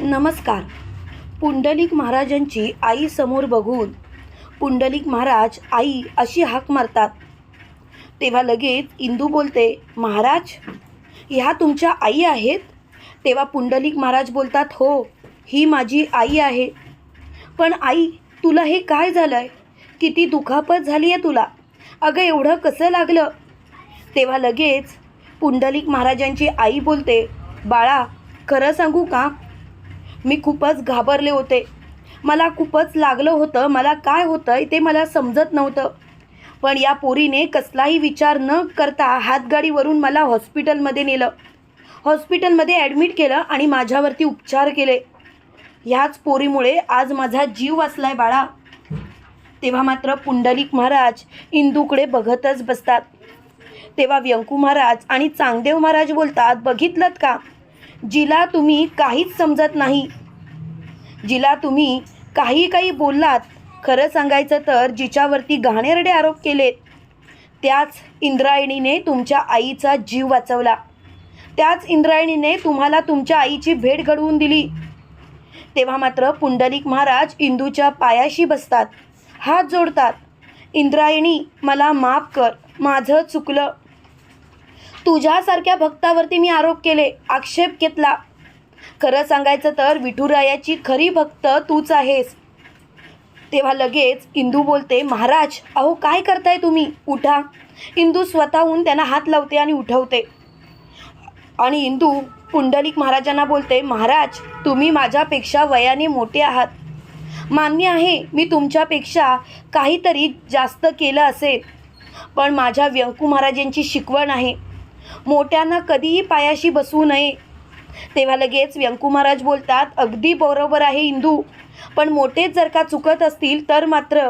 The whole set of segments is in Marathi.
नमस्कार. पुंडलिक महाराजांची आई समोर बघून पुंडलिक महाराज आई अशी हाक मारतात. तेव्हा लगेच इंदू बोलते महाराज ह्या तुमच्या आई आहेत? तेव्हा पुंडलिक महाराज बोलतात हो ही माझी आई आहे. पण आई तुला हे काय झालं आहे किती दुखापत झाली आहे तुला? अगं एवढं कसं लागलं? तेव्हा लगेच पुंडलिक महाराजांची आई बोलते बाळा खरं सांगू का? मी खूपच घाबरले होते. मला खूपच लागलं होतं. मला काय होतं ते मला समजत नव्हतं. पण या पोरीने कसलाही विचार न करता हातगाडीवरून मला हॉस्पिटलमध्ये नेलं. हॉस्पिटलमध्ये ॲडमिट केलं आणि माझ्यावरती उपचार केले. ह्याच पोरीमुळे आज माझा जीव वाचलाय बाळा. तेव्हा मात्र पुंडलिक महाराज इंदूकडे बघतच बसतात. तेव्हा व्यंकू महाराज आणि चांगदेव महाराज बोलतात बघितलं का? जिला तुम्ही काहीच समजत नाही. जिला तुम्ही काही काही बोललात खरं सांगायचं तर जिच्यावरती घाणेरडे आरोप केलेत. त्याच इंद्रायणीने तुमच्या आईचा जीव वाचवला. त्याच इंद्रायणीने तुम्हाला तुमच्या आईची भेट घडवून दिली. तेव्हा मात्र पुंडलिक महाराज इंदूच्या पायाशी बसतात हात जोडतात. इंद्रायणी मला माफ कर माझं चुकलं. तुझ्यासारख्या भक्तावरती मी आरोप केले आक्षेप घेतला. खरं सांगायचं तर विठुरायाची खरी भक्त तूच आहेस. तेव्हा लगेच इंदू बोलते महाराज अहो काय करताय तुम्ही? उठा. इंदू स्वतःहून त्यांना हात लावते आणि उठवते. आणि इंदू पुंडलिक महाराजांना बोलते महाराज तुम्ही माझ्यापेक्षा वयाने मोठे आहात. मान्य आहे मी तुमच्यापेक्षा काहीतरी जास्त केलं असेल. पण माझ्या व्यंकू महाराजांची शिकवण आहे. मोठ्यांना कधीही पायाशी बसवू नये. तेव्हा लगेच व्यंकू महाराज बोलतात अगदी बरोबर आहे इंदू पण मोठेच जर का चुकत असतील तर मात्र.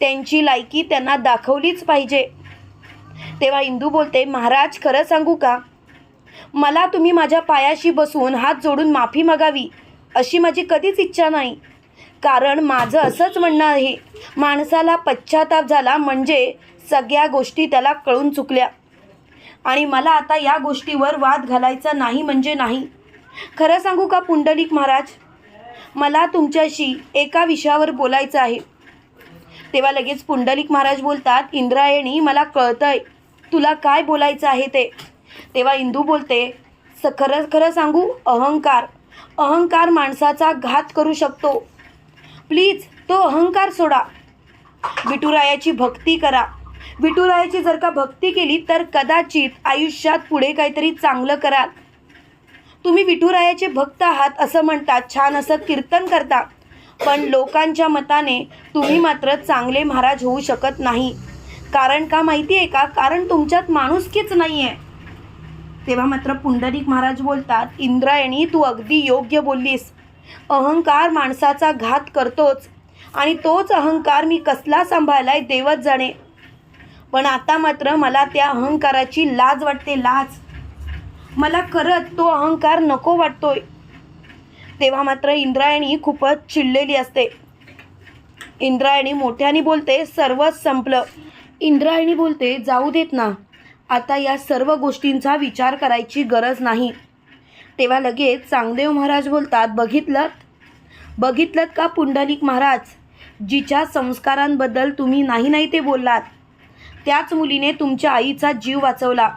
त्यांची लायकी त्यांना दाखवलीच पाहिजे. तेव्हा इंदू बोलते महाराज खरं सांगू का? मला तुम्ही माझ्या पायाशी बसून हात जोडून माफी मागावी अशी माझी कधीच इच्छा नाही. कारण माझं असंच म्हणणं आहे माणसाला पश्चाताप झाला म्हणजे सगळ्या गोष्टी त्याला कळून चुकल्या. आणि मला आता या गोष्टीवर वाद घालायचा नाही म्हणजे नाही. खरं सांगू का पुंडलिक महाराज? मला तुमच्याशी एका विषयावर बोलायचं आहे. तेव्हा लगेच पुंडलिक महाराज बोलतात इंद्रायणी मला कळतंय. तुला काय बोलायचं आहे ते? तेव्हा इंदू बोलते स खरं खरं सांगू अहंकार. अहंकार माणसाचा घात करू शकतो. प्लीज तो अहंकार सोडा. विठुरायाची भक्ती करा. विठुरायाची जर का भक्ती केली तर कदाचित आयुष्यात पुढे काहीतरी चांगलं कराल. तुम्ही विठुरायाचे भक्त आहात असं म्हणतात छान असं कीर्तन करता पण लोकांच्या मताने तुम्ही मात्र चांगले महाराज होऊ शकत नाही. कारण का माहिती आहे का? कारण तुमच्यात माणुसकीच नाही आहे तेव्हा मात्र पुंडलिक महाराज बोलतात इंद्रायणी तू अगदी योग्य बोललीस. अहंकार माणसाचा घात करतोच. आणि तोच अहंकार मी कसला सांभाळलाय देवच जाणे. पण आता मात्र मला त्या अहंकाराची लाज वाटते लाज. मला खरंच तो अहंकार नको वाटतोय. तेव्हा मात्र इंद्रायणी खूपच चिडलेली असते. इंद्रायणी मोठ्याने बोलते सर्वच संपलं. इंद्रायणी बोलते जाऊ देत ना. आता या सर्व गोष्टींचा विचार करायची गरज नाही. तेव्हा लगेच चांगदेव महाराज बोलतात बघितलं बघितलं का पुंडलिक महाराज? जिच्या संस्कारांबद्दल तुम्ही नाही नाही ते बोललात. त्याच मुलीने तुमच्या आईचा जीव वाचवला.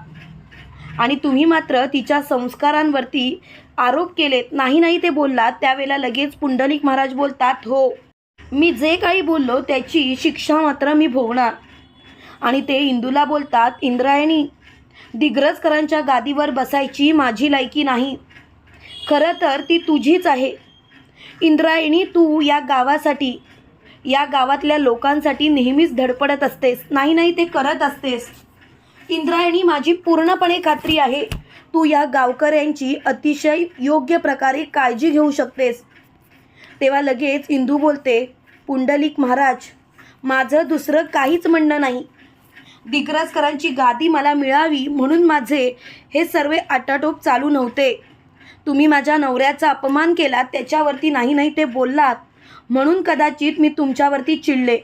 आणि तुम्ही मात्र तिच्या संस्कारांवरती आरोप केलेत. नाही नाही ते बोललात. त्यावेळेला लगेच पुंडलिक महाराज बोलतात हो मी जे काही बोललो त्याची शिक्षा मात्र मी भोगणार. आणि ते इंदूला बोलतात इंद्रायणी दिग्रजकरांच्या गादीवर बसायची माझी लायकी नाही. खरं तर ती तुझीच आहे. इंद्रायणी तू या गावासाठी या गावातल्या लोकांसाठी नेहमीच धडपडत असतेस. नाही नाही ते करत असतेस. इंद्रायणी माझी पूर्णपणे खात्री आहे. तू या गावकऱ्यांची अतिशय योग्य प्रकारे काळजी घेऊ शकतेस. तेव्हा लगेच इंदू बोलते पुंडलिक महाराज माझं दुसरं काहीच म्हणणं नाही. दिग्रजकरांची गादी मला मिळावी म्हणून माझे हे सर्व आटाटोप चालू नव्हते. तुम्ही माझ्या नवऱ्याचा अपमान केला त्याच्यावरती नाही नाही ते बोललात. म्हणून कदाचित मी तुमच्यावरती चिडले.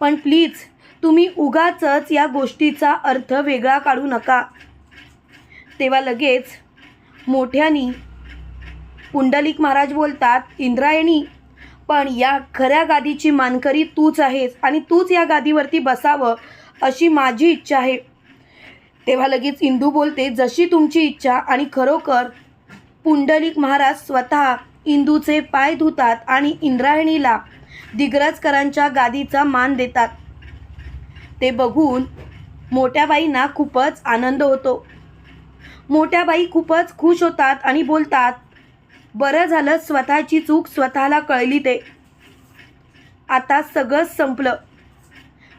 पण प्लीज तुम्ही उगाचच या गोष्टीचा अर्थ वेगळा काढू नका. तेव्हा लगेच मोठ्यानी पुंडलिक महाराज बोलतात इंद्रायणी पण या खऱ्या गादीची मानकरी तूच आहेस आणि तूच या गादीवरती बसावं अशी माझी इच्छा आहे. तेव्हा लगेच इंदू बोलते जशी तुमची इच्छा आणि खरोखर पुंडलिक महाराज स्वतः इंदूचे पाय धुतात आणि इंद्रायणीला दिग्रजकरांच्या गादीचा मान देतात. ते बघून मोठ्या बाईंना खूपच आनंद होतो. मोठ्या बाई खूपच खुश होतात आणि बोलतात बरं झालं स्वतःची चूक स्वतःला कळली ते. आता सगळंच संपलं.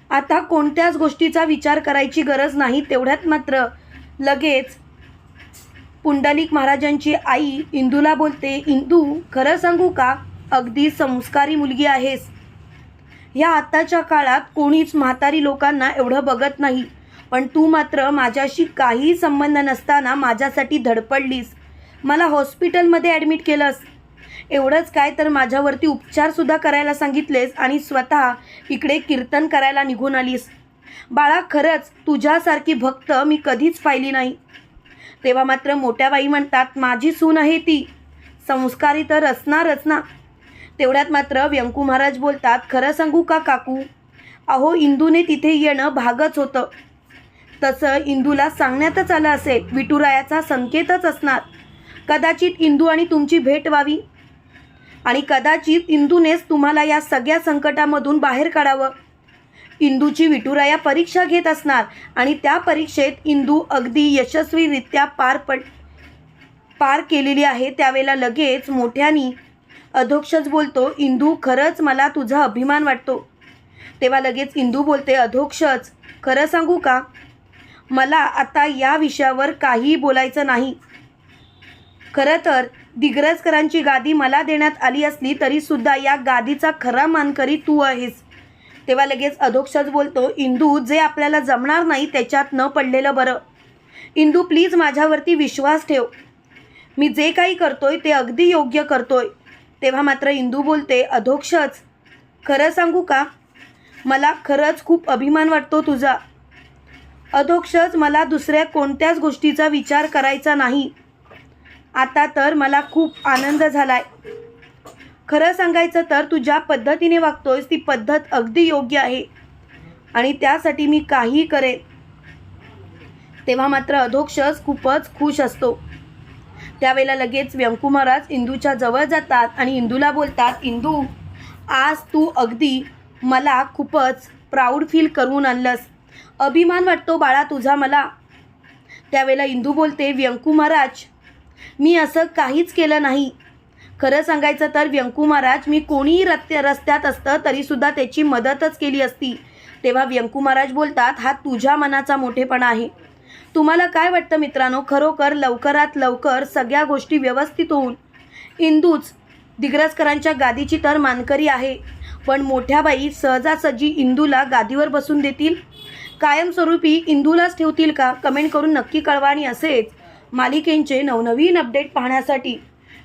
आता कोणत्याच गोष्टीचा विचार करायची गरज नाही तेवढ्यात मात्र लगेच पुंडलिक महाराजांची आई इंदूला बोलते इंदू खरं सांगू का? अगदी संस्कारी मुलगी आहेस. ह्या आत्ताच्या काळात कोणीच म्हातारी लोकांना एवढं बघत नाही. पण तू मात्र माझ्याशी काही संबंध नसताना माझ्यासाठी धडपडलीस. मला हॉस्पिटलमध्ये ॲडमिट केलंस. एवढंच काय तर माझ्यावरती उपचारसुद्धा करायला सांगितलेस आणि स्वतः इकडे कीर्तन करायला निघून आलीस. बाळा खरंच तुझ्यासारखी भक्त मी कधीच पाहिली नाही. तेव्हा मात्र मोठ्या बाई म्हणतात माझी सून आहे ती. संस्कारी तर असणारच ना तेवढ्यात मात्र व्यंकू महाराज बोलतात खरं सांगू का काकू? अहो इंदूने तिथे येणं भागच होतं. तसं इंदूला सांगण्यातच आलं असेल विटुरायाचा संकेतच असणार. कदाचित इंदू आणि तुमची भेट व्हावी. आणि कदाचित इंदूनेच तुम्हाला या सगळ्या संकटामधून बाहेर काढावं. इंदूची विटुराया परीक्षा घेत असणार. आणि त्या परीक्षेत इंदू अगदी यशस्वीरित्या पार पड पार केलेली आहे. त्यावेळेला लगेच मोठ्यानी अधोक्षच बोलतो इंदू खरंच मला तुझा अभिमान वाटतो. तेव्हा लगेच इंदू बोलते अधोक्षच खरं सांगू का? मला आता या विषयावर काही बोलायचं नाही. खरं तर दिग्रजकरांची गादी मला देण्यात आली असली तरीसुद्धा या गादीचा खरा मानकरी तू आहेस. तेव्हा लगेच अधोक्षच बोलतो इंदू जे आपल्याला जमणार नाही त्याच्यात न पडलेलं बरं. इंदू प्लीज माझ्यावरती विश्वास ठेव. मी जे काही करतोय ते अगदी योग्य करतोय. तेव्हा मात्र इंदू बोलते अधोक्षच. खरं सांगू का? मला खरंच खूप अभिमान वाटतो तुझा. अधोक्षच मला दुसऱ्या कोणत्याच गोष्टीचा विचार करायचा नाही. आता तर मला खूप आनंद झाला आहे खरं सांगायचं तर तू ज्या पद्धतीने वागतोयस ती पद्धत अगदी योग्य आहे. आणि त्यासाठी मी काही करेन. तेव्हा मात्र अधोक्षच खूपच खुश असतो. त्यावेळेला लगेच व्यंकू महाराज इंदूच्या जवळ जातात आणि इंदूला बोलतात इंदू आज तू अगदी मला खूपच प्राऊड फील करून आणलंस. अभिमान वाटतो बाळा तुझा मला. त्यावेळेला इंदू बोलते व्यंकू महाराज मी असं काहीच केलं नाही. खरं सांगायचं तर व्यंकू महाराज मी कोणीही रस्त्या रस्त्यात असतं तरीसुद्धा त्याची मदतच केली असती. तेव्हा व्यंकू महाराज बोलतात हा तुझ्या मनाचा मोठेपणा आहे. तुम्हाला काय वाटतं मित्रांनो? खरोखर लवकरात लवकर सगळ्या गोष्टी व्यवस्थित होऊन इंदूच दिग्रजकरांच्या गादीची तर मानकरी आहे. पण मोठ्या बाई सहजासहजी इंदूला गादीवर बसून देतील? कायमस्वरूपी इंदूलाच ठेवतील का? कमेंट करून नक्की कळवा आणि असेच मालिकेंचे नवनवीन अपडेट पाहण्यासाठी